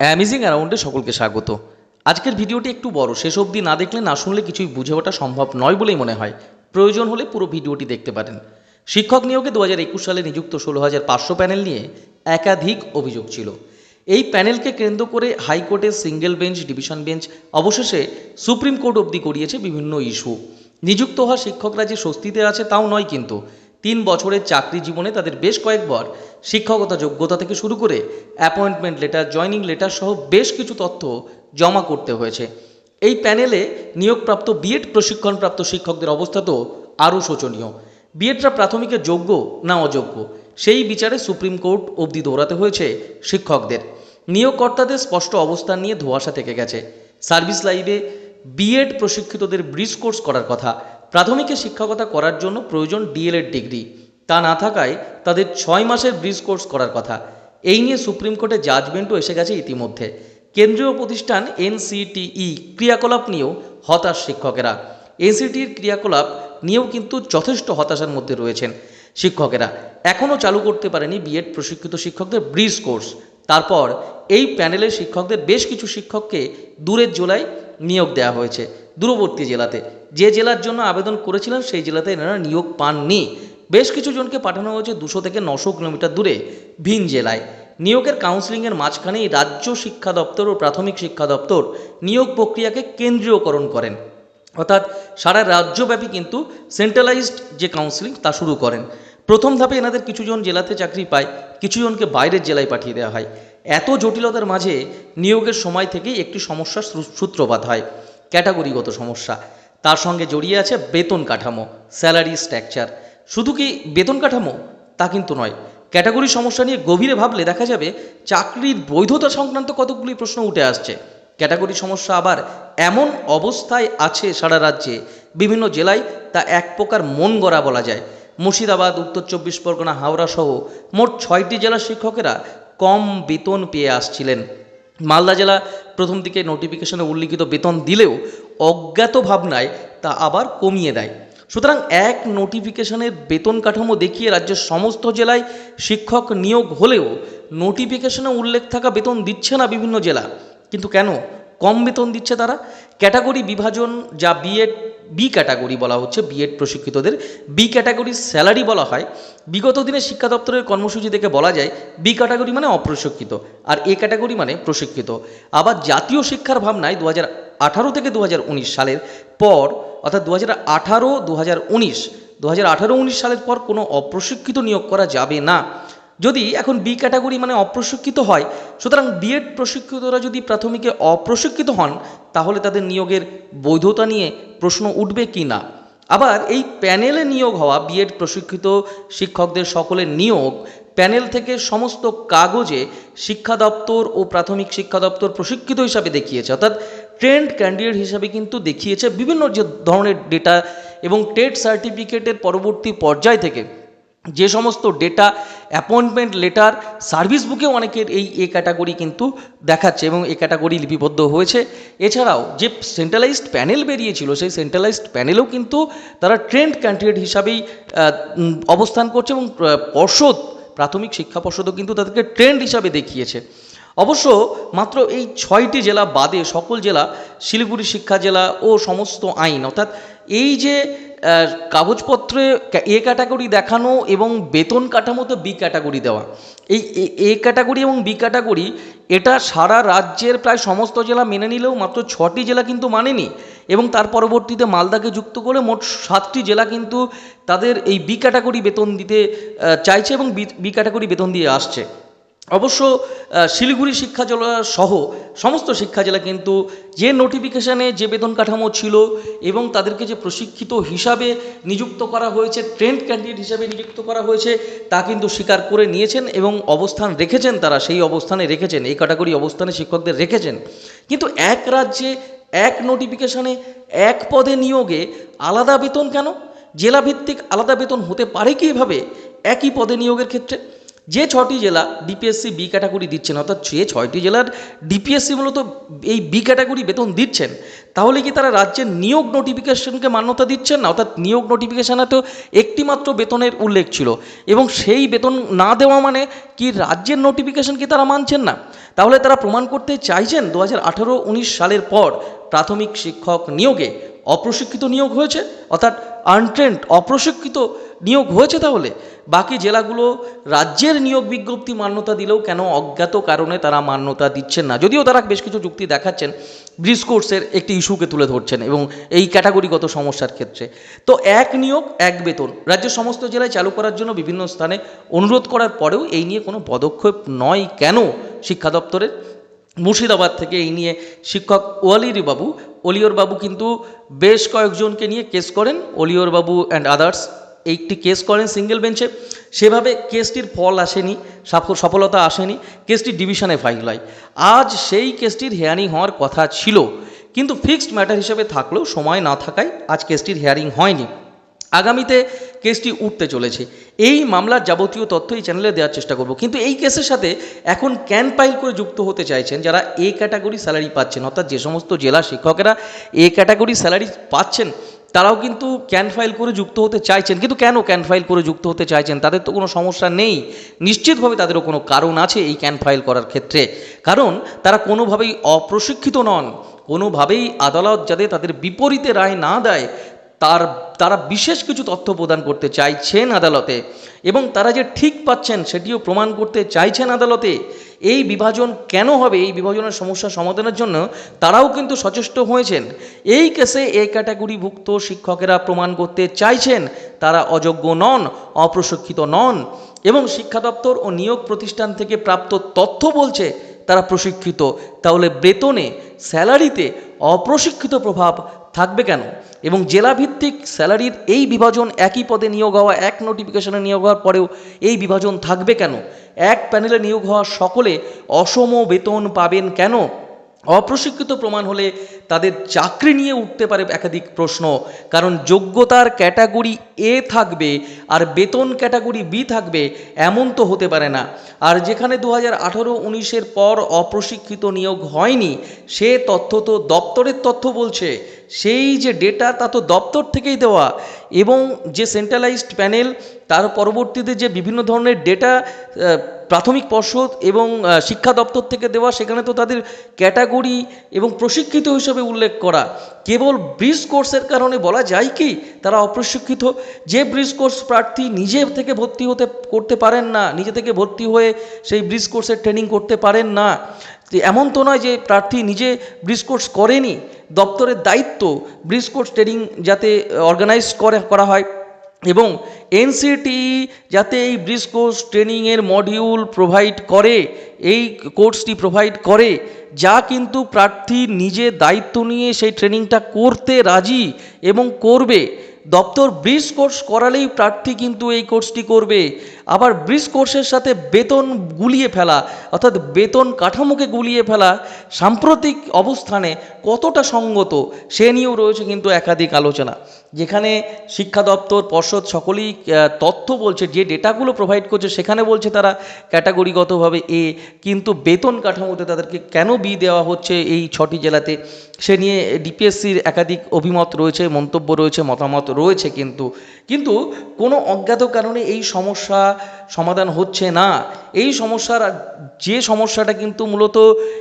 Amazing অ্যারাউন্ডে সকলকে স্বাগত। আজকের ভিডিওটি একটু বড়, শেষ অবধি না দেখলে না শুনলে কিছুই বুঝে ওঠা সম্ভব নয় বলেই মনে হয়। প্রয়োজন হলে পুরো ভিডিওটি দেখতে পারেন। শিক্ষক নিয়োগে দু হাজার একুশ সালে নিযুক্ত ষোলো হাজার পাঁচশো প্যানেল নিয়ে একাধিক অভিযোগ ছিল। এই প্যানেলকে কেন্দ্র করে হাইকোর্টের সিঙ্গেল বেঞ্চ, ডিভিশন বেঞ্চ, অবশেষে সুপ্রিম কোর্ট অবধি করিয়েছে বিভিন্ন ইস্যু। নিযুক্ত হওয়া শিক্ষকরা যে স্বস্তিতে আছে তাও নয় কিন্তু। তিন বছরের চাকরি জীবনে তাদের বেশ কয়েকবার শিক্ষকতা যোগ্যতা থেকে শুরু করে অ্যাপয়েন্টমেন্ট লেটার জয়নিং লেটার সহ বেশ কিছু তথ্য জমা করতে হয়েছে। এই প্যানেলে নিয়োগপ্রাপ্ত বিএড প্রশিক্ষণপ্রাপ্ত শিক্ষকদের অবস্থা তো আরও শোচনীয়। বিএডরা প্রাথমিকে যোগ্য না অযোগ্য? সেই বিচারে সুপ্রিম কোর্ট অবধি দৌড়াতে হয়েছে শিক্ষকদের। নিয়োগকর্তাদের স্পষ্ট অবস্থান নিয়ে ধোঁয়াশা থেকে গেছে। সার্ভিস লাইভে বিএড প্রশিক্ষিতদের ব্রিজ কোর্স করার কথা। প্রাথমিকে শিক্ষকতা করার জন্য প্রয়োজন ডিএলএড ডিগ্রি। তা না থাকায় তাদের ছয় মাসের ব্রিজ কোর্স করার কথা। এই নিয়ে সুপ্রিম কোর্টে জাজমেন্টও এসে গেছে ইতিমধ্যে। কেন্দ্রীয় প্রতিষ্ঠান এনসিটিই ক্রিয়াকলাপ নিয়েও হতাশ শিক্ষকেরা। এনসিটির ক্রিয়াকলাপ নিয়েও কিন্তু যথেষ্ট হতাশার মধ্যে রয়েছেন শিক্ষকেরা। এখনও চালু করতে পারেনি বিএড প্রশিক্ষিত শিক্ষকদের ব্রিজ কোর্স তারপর এই প্যানেলের শিক্ষকদের বেশ কিছু শিক্ষককে দূরের জোলায় নিয়োগ দেওয়া হয়েছে। দূরবর্তী জেলাতে। যে জেলার জন্য আবেদন করেছিলেন, সেই জেলাতে এনারা নিয়োগ পাননি। বেশ কিছু জনকে পাঠানো হয়েছে দুশো থেকে নশো কিলোমিটার দূরে ভিন জেলায়। নিয়োগের কাউন্সিলিংয়ের মাঝখানেই রাজ্য শিক্ষা দপ্তর ও প্রাথমিক শিক্ষা দপ্তর নিয়োগ প্রক্রিয়াকে কেন্দ্রীয়করণ করেন। অর্থাৎ সারা রাজ্যব্যাপী কিন্তু সেন্ট্রালাইজড যে কাউন্সিলিং তা শুরু করেন। প্রথম ধাপে এনাদের কিছুজন জেলাতে চাকরি পায় কিছুজনকে বাইরের জেলায় পাঠিয়ে দেওয়া হয়। এত জটিলতার মাঝে নিয়োগের সময় থেকেই একটি সমস্যার সূত্রপাত হয়। ক্যাটাগরিগত সমস্যা। তার সঙ্গে জড়িয়ে আছে বেতন কাঠামো, স্যালারি স্ট্রাকচার। শুধু কি বেতন কাঠামো? তা কিন্তু নয়। ক্যাটাগরি সমস্যা নিয়ে গভীরে ভাবলে দেখা যাবে চাকরির বৈধতা সংক্রান্ত কতগুলি প্রশ্ন উঠে আসছে। ক্যাটাগরি সমস্যা আবার এমন অবস্থায় আছে সারা রাজ্যে। বিভিন্ন জেলায় তা এক প্রকার মন গড়া বলা যায়। মুর্শিদাবাদ, উত্তর চব্বিশ পরগনা, হাওড়া সহ মোট ছয়টি জেলার শিক্ষকেরা কম বেতন পেয়ে আসছিলেন। মালদা জেলা প্রথম দিকে নোটিফিকেশনে উল্লিখিত বেতন দিলেও অজ্ঞাত ভাবনায় তা আবার কমিয়ে দেয়। সুতরাং এক নোটিফিকেশনের বেতন কাঠামো দেখিয়ে রাজ্যের সমস্ত জেলায় শিক্ষক নিয়োগ হলেও নোটিফিকেশনে উল্লেখ থাকা বেতন দিচ্ছে না বিভিন্ন জেলা। কিন্তু কেন? কম বেতন দিচ্ছে তারা? ক্যাটাগরি বিভাজন যা বিএড বি ক্যাটাগরি বলা হচ্ছে বিএড প্রশিক্ষিতদের। বি ক্যাটাগরির স্যালারি বলা হয়। বিগত দিনে শিক্ষা দপ্তরের কর্মসূচি থেকে বলা যায় বি ক্যাটাগরি মানে অপ্রশিক্ষিত আর এ ক্যাটাগরি মানে প্রশিক্ষিত। আবার জাতীয় শিক্ষার ভাবনায় দু আঠারো থেকে দু হাজার উনিশ সালের পর, অর্থাৎ দু হাজার আঠারো দু হাজার উনিশ দু হাজার আঠারো, উনিশ সালের পর কোনো অপ্রশিক্ষিত নিয়োগ করা যাবে না। যদি এখন বি ক্যাটাগরি মানে অপ্রশিক্ষিত হয়, সুতরাং বিএড প্রশিক্ষিতরা যদি প্রাথমিকে অপ্রশিক্ষিত হন তাহলে তাদের নিয়োগের বৈধতা নিয়ে প্রশ্ন উঠবে কি না? আবার এই প্যানেলে নিয়োগ হওয়া বিএড প্রশিক্ষিত শিক্ষকদের সকলের নিয়োগ প্যানেল থেকে সমস্ত কাগজে শিক্ষা দপ্তর ও প্রাথমিক শিক্ষা দপ্তর প্রশিক্ষিত হিসাবে দেখিয়েছে। অর্থাৎ ট্রেন্ড ক্যান্ডিডেট হিসাবে কিন্তু দেখিয়েছে বিভিন্ন যে ধরনের ডেটা এবং টেট সার্টিফিকেটের পরবর্তী পর্যায় থেকে। যে সমস্ত ডেটা অ্যাপয়েন্টমেন্ট লেটার সার্ভিস বুকেও অনেকের এই এ ক্যাটাগরি কিন্তু দেখাচ্ছে এবং এ ক্যাটাগরি লিপিবদ্ধ হয়েছে। এছাড়াও যে সেন্ট্রালাইজড প্যানেল বেরিয়েছিল, সেই সেন্ট্রালাইজড প্যানেলেও কিন্তু তারা ট্রেন্ড ক্যান্ডিডেট হিসাবেই অবস্থান করছে এবং পর্ষদ, প্রাথমিক শিক্ষা পর্ষদও কিন্তু তাদেরকে ট্রেন্ড হিসাবে দেখিয়েছে। অবশ্য মাত্র এই ছয়টি জেলা বাদে সকল জেলা, শিলিগুড়ি শিক্ষা জেলা ও সমস্ত আইন, অর্থাৎ এই যে কাগজপত্রে এ ক্যাটাগরি দেখানো এবং বেতন কাঠামোতে বি ক্যাটাগরি দেওয়া। এই, এ- ক্যাটাগরি এবং বি ক্যাটাগরি, এটা সারা রাজ্যের প্রায় সমস্ত জেলা মেনে নিলেও মাত্র ছটি জেলা কিন্তু মানেনি এবং তার পরবর্তীতে মালদাকে যুক্ত করে মোট সাতটি জেলা কিন্তু তাদের এই বি ক্যাটাগরি বেতন দিতে চাইছে এবং বি ক্যাটাগরি বেতন দিয়ে আসছে। অবশ্য শিলিগুড়ি শিক্ষা জেলা সহ সমস্ত শিক্ষা জেলা কিন্তু যে নোটিফিকেশানে যে বেতন কাঠামো ছিল এবং তাদেরকে যে প্রশিক্ষিত হিসাবে নিযুক্ত করা হয়েছে ট্রেন্ড ক্যান্ডিডেট হিসাবে নিযুক্ত করা হয়েছে, তা কিন্তু স্বীকার করে নিয়েছেন এবং অবস্থান রেখেছেন তারা, সেই অবস্থানে রেখেছেন, এই ক্যাটাগরি অবস্থানে শিক্ষকদের রেখেছেন। কিন্তু এক রাজ্যে, এক নোটিফিকেশানে এক পদে নিয়োগে আলাদা বেতন কেন? জেলাভিত্তিক আলাদা বেতন হতে পারে কি এভাবে? একই পদে নিয়োগের ক্ষেত্রে? যে ছটি জেলা ডিপিএসসি বি ক্যাটাগরি দিচ্ছেন, অর্থাৎ যে ছয়টি জেলার ডিপিএসসি মূলত এই বি ক্যাটাগরি বেতন দিচ্ছেন, তাহলে কি তারা রাজ্যের নিয়োগ নোটিফিকেশনকে মান্যতা দিচ্ছেন না? অর্থাৎ নিয়োগ নোটিফিকেশনে তো একটিমাত্র বেতনের উল্লেখ ছিল, এবং সেই বেতন না দেওয়া মানে কি রাজ্যের নোটিফিকেশন কি তারা মানছেন না? তাহলে তারা প্রমাণ করতে চাইছেন দু হাজার আঠারো উনিশ সালের পর প্রাথমিক শিক্ষক নিয়োগে। অপ্রশিক্ষিত নিয়োগ হয়েছে, অর্থাৎ আনট্রেন্ড অপ্রশিক্ষিত নিয়োগ হয়েছে তাহলে? বাকি জেলাগুলো রাজ্যের নিয়োগ বিজ্ঞপ্তি মান্যতা দিলেও কেন অজ্ঞাত কারণে তারা মান্যতা দিচ্ছেন না? যদিও তারা বেশ কিছু যুক্তি দেখাচ্ছেন ব্রিজ কোর্সের একটি ইস্যুকে তুলে ধরছেন এবং এই ক্যাটাগরিগত সমস্যার ক্ষেত্রে। তো এক নিয়োগ, এক বেতন। রাজ্যের সমস্ত জেলায় চালু করার জন্য বিভিন্ন স্থানে অনুরোধ করার পরেও এই নিয়ে কোনো পদক্ষেপ নয়। কেন শিক্ষা দপ্তরের? মুর্শিদাবাদ থেকে এই নিয়ে শিক্ষক ওয়ালির বাবু অলিয়র বাবু কিন্তু বেশ কয়েকজনকে নিয়ে কেস করেন অলিয়র বাবু অ্যান্ড আদার্স একটি কেস করেন সিঙ্গেল বেঞ্চে সেভাবে কেসটির ফল আসেনি সফলতা আসেনি কেসটি ডিভিশনে ফাইল হয়। আজ সেই কেসটির হেয়ারিং হওয়ার কথা ছিল, কিন্তু ফিক্সড ম্যাটার হিসেবে থাকলেও সময় না থাকায় আজ কেসটির হেয়ারিং হয়নি। আগামীতে কেসটি উঠতে চলেছে। এই মামলার যাবতীয় তথ্য এই চ্যানেলে দেওয়ার চেষ্টা করব। কিন্তু এই কেসের সাথে এখন ক্যান পাইল করে যুক্ত হতে চাইছেন যারা এ ক্যাটাগরি স্যালারি পাচ্ছেন। অর্থাৎ যে সমস্ত জেলা শিক্ষকেরা এ ক্যাটাগরি স্যালারি পাচ্ছেন, তারাও কিন্তু ক্যান ফাইল করে যুক্ত হতে চাইছেন। কিন্তু কেন ক্যান ফাইল করে যুক্ত হতে চাইছেন? তাদের তো কোনো সমস্যা নেই। নিশ্চিতভাবে তাদেরও কোনো কারণ আছে এই ক্যান ফাইল করার ক্ষেত্রে। কারণ তারা কোনোভাবেই অপ্রশিক্ষিত নন। কোনোভাবেই আদালত যাতে তাদের বিপরীতে রায় না দেয় তার, তারা বিশেষ কিছু তথ্য প্রদান করতে চাইছেন আদালতে এবং তারা যে ঠিক পাচ্ছেন সেটিও প্রমাণ করতে চাইছেন আদালতে, এই বিভাজন কেন হবে? এই বিভাজনের সমস্যা সমাধানের জন্য তারাও কিন্তু সচেষ্ট হয়েছেন। এই কেসে এ ক্যাটাগরিভুক্ত শিক্ষকেরা প্রমাণ করতে চাইছেন, তারা অযোগ্য নন, অপ্রশিক্ষিত নন এবং শিক্ষা দপ্তর ও নিয়োগ প্রতিষ্ঠান থেকে প্রাপ্ত তথ্য বলছে তারা প্রশিক্ষিত। তাহলে বেতনে, স্যালারিতে অপ্রশিক্ষিত প্রভাব থাকবে কেন? এবং জেলাভিত্তিক স্যালারির এই বিভাজন একই পদে নিয়োগ হওয়া, এক নোটিফিকেশনে নিয়োগ হওয়ার পরেও এই বিভাজন থাকবে কেন? এক প্যানেলে নিয়োগ হওয়া সকলে অসম বেতন পাবেন কেন? অপ্রশিক্ষিত প্রমাণ হলে তাদের চাকরি নিয়ে উঠতে পারে একাধিক প্রশ্ন। কারণ যোগ্যতার ক্যাটাগরি এ থাকবে আর বেতন ক্যাটাগরি বি থাকবে এমন তো হতে পারে না। আর যেখানে দু হাজার আঠারো উনিশের পর অপ্রশিক্ষিত নিয়োগ হয়নি, সে তথ্য তো দপ্তরের তথ্য বলছে। সেই যে ডেটা তা তো দপ্তর থেকেই দেওয়া এবং যে সেন্ট্রালাইজড প্যানেল তার পরবর্তীতে যে বিভিন্ন ধরনের ডেটা প্রাথমিক পর্ষদ এবং শিক্ষা দপ্তর থেকে দেওয়া, সেখানে তো তাদের ক্যাটাগরি এবং প্রশিক্ষিত হিসেবে উল্লেখ করা। কেবল ব্রিজ কোর্সের কারণে বলা যায় কি, তারা অপ্রশিক্ষিত। যে ব্রিজ কোর্স প্রার্থী নিজে থেকে ভর্তি হতে, করতে পারেন না, নিজে থেকে ভর্তি হয়ে সেই ব্রিজ কোর্সের ট্রেনিং করতে পারেন না। এমন তো নয় যে প্রার্থী নিজে ব্রিজ কোর্স করেনি, দপ্তরের দায়িত্ব ব্রিজ কোর্স ট্রেনিং যাতে অর্গানাইজ করে, করা হয় এবং এনসিটি যাতে এই ব্রিজ কোর্স ট্রেনিংয়ের মডিউল প্রোভাইড করে, এই কোর্সটি প্রোভাইড করে, যা কিন্তু প্রার্থী নিজে দায়িত্ব নিয়ে সেই ট্রেনিংটা করতে রাজি এবং করবে। দপ্তর ব্রিজ কোর্স করালেই প্রার্থী কিন্তু এই কোর্সটি করবে। আবার ব্রিজ কোর্সের সাথে বেতন গুলিয়ে ফেলা, অর্থাৎ বেতন কাঠামোকে গুলিয়ে ফেলা, সাম্প্রতিক অবস্থানে কতটা সঙ্গত সে নিয়েও রয়েছে কিন্তু একাধিক আলোচনা। যেখানে শিক্ষা দপ্তর, পর্ষদ সকলেই তথ্য বলছে, যে ডেটাগুলো প্রোভাইড করছে সেখানে বলছে তারা ক্যাটাগরিগতভাবে এ, কিন্তু বেতন কাঠামোতে তাদেরকে কেন বি দেওয়া হচ্ছে এই ছটি জেলাতে? সে নিয়ে ডিপিএসসির একাধিক অভিমত রয়েছে, মন্তব্য রয়েছে, মতামত রয়েছে কিন্তু। কিন্তু কোনো অজ্ঞাত কারণে এই সমস্যা সমাধান হচ্ছে না। এই সমস্যার, যে সমস্যাটা কিন্তু মূলত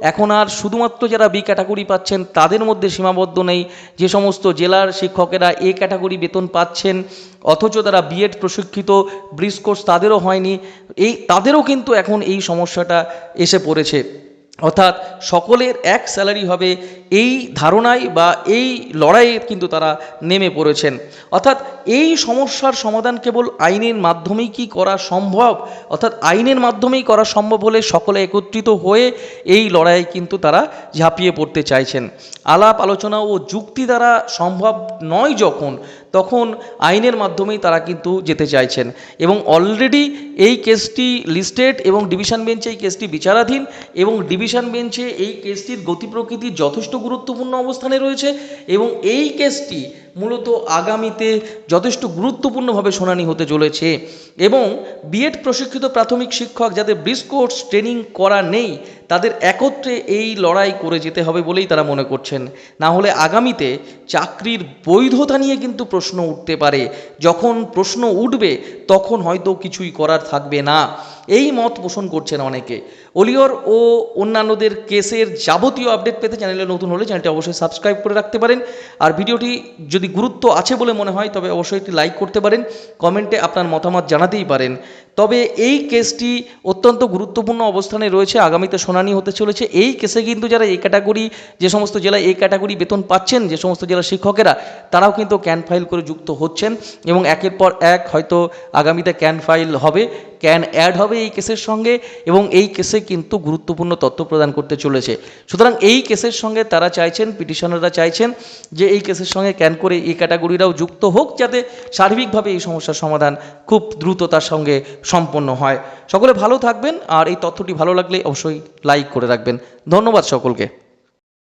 এখন আর শুধুমাত্র যারা বি ক্যাটাগরি পাচ্ছেন, তাদের মধ্যে সীমাবদ্ধ নেই। যে সমস্ত জেলার শিক্ষকেরা এ ক্যাটাগরি বেতন পাচ্ছেন, অথচ তারা বিএড প্রশিক্ষিত, ব্রিজ কোর্স তাদেরও হয়নি, এই, তাদেরও কিন্তু এখন এই সমস্যাটা এসে পড়েছে। অর্থাৎ সকলের এক স্যালারি হবে এই ধারণায় বা এই লড়াইয়ে কিন্তু তারা নেমে পড়েছেন। অর্থাৎ এই সমস্যার সমাধান কেবল আইনের মাধ্যমেই কি করা সম্ভব? অর্থাৎ আইনের মাধ্যমেই করা সম্ভব হলে সকলে একত্রিত হয়ে এই লড়াইয়ে কিন্তু তারা ঝাঁপিয়ে পড়তে চাইছেন। আলাপ, আলোচনা ও যুক্তি দ্বারা সম্ভব নয় যখন তখন আইনের মাধ্যমেই তারা কিন্তু যেতে চাইছেন। এবং অলরেডি এই কেসটি লিস্টেড এবং ডিভিশন বেঞ্চে এই কেসটি বিচারাধীন এবং ডিভিশন বেঞ্চে এই কেসটির গতি প্রকৃতি যথেষ্ট গুরুত্বপূর্ণ অবস্থানে রয়েছে এবং এই কেসটি মূলত আগামীতে যথেষ্ট গুরুত্বপূর্ণভাবে শুনানি হতে চলেছে এবং বিএড প্রশিক্ষিত প্রাথমিক শিক্ষক যাদের ব্রিজ কোর্স ট্রেনিং করা নেই, তাদের একত্রে এই লড়াই করে যেতে হবে বলেই তারা মনে করছেন। না হলে আগামীতে চাকরির বৈধতা নিয়ে কিন্তু প্রশ্ন উঠতে পারে। যখন প্রশ্ন উঠবে, তখন হয়তো কিছুই করার থাকবে না। এই মত পোষণ করছেন অনেকে। অলিয়র ও অন্যান্যদের কেসের যাবতীয় আপডেট পেতে চ্যানেলে নতুন হলে চ্যানেলটি অবশ্যই সাবস্ক্রাইব করে রাখতে পারেন। আর ভিডিওটি যদি গুরুত্ব আছে বলে মনে হয়, তবে অবশ্যই একটি লাইক করতে পারেন, কমেন্টে আপনার মতামত জানাতেই পারেন। তবে এই কেসটি অত্যন্ত গুরুত্বপূর্ণ অবস্থানে রয়েছে, আগামীতে শুনানি হতে চলেছে। এই কেসে কিন্তু যারা এই ক্যাটাগরি, যে সমস্ত জেলায় এই ক্যাটাগরি বেতন পাচ্ছেন, যে সমস্ত জেলার শিক্ষকেরা, তারাও কিন্তু ক্যান ফাইল করে যুক্ত হচ্ছেন এবং একের পর এক হয়তো আগামীতে ক্যান ফাইল হবে। ক্যান অ্যাড হবে এই কেসের সঙ্গে এবং এই কেসে কিন্তু গুরুত্বপূর্ণ তথ্য প্রদান করতে চলেছে। সুতরাং এই কেসের সঙ্গে তারা চাইছেন পিটিশনাররা চাইছেন যে এই কেসের সঙ্গে ক্যান করে এই ক্যাটাগরিরাও যুক্ত হোক যাতে সার্বিকভাবে এই সমস্যার সমাধান খুব দ্রুততার সঙ্গে সম্পন্ন হয়। সকলে ভালো থাকবেন আর এই তথ্যটি ভালো লাগলে অবশ্যই লাইক করে রাখবেন। ধন্যবাদ সকলকে।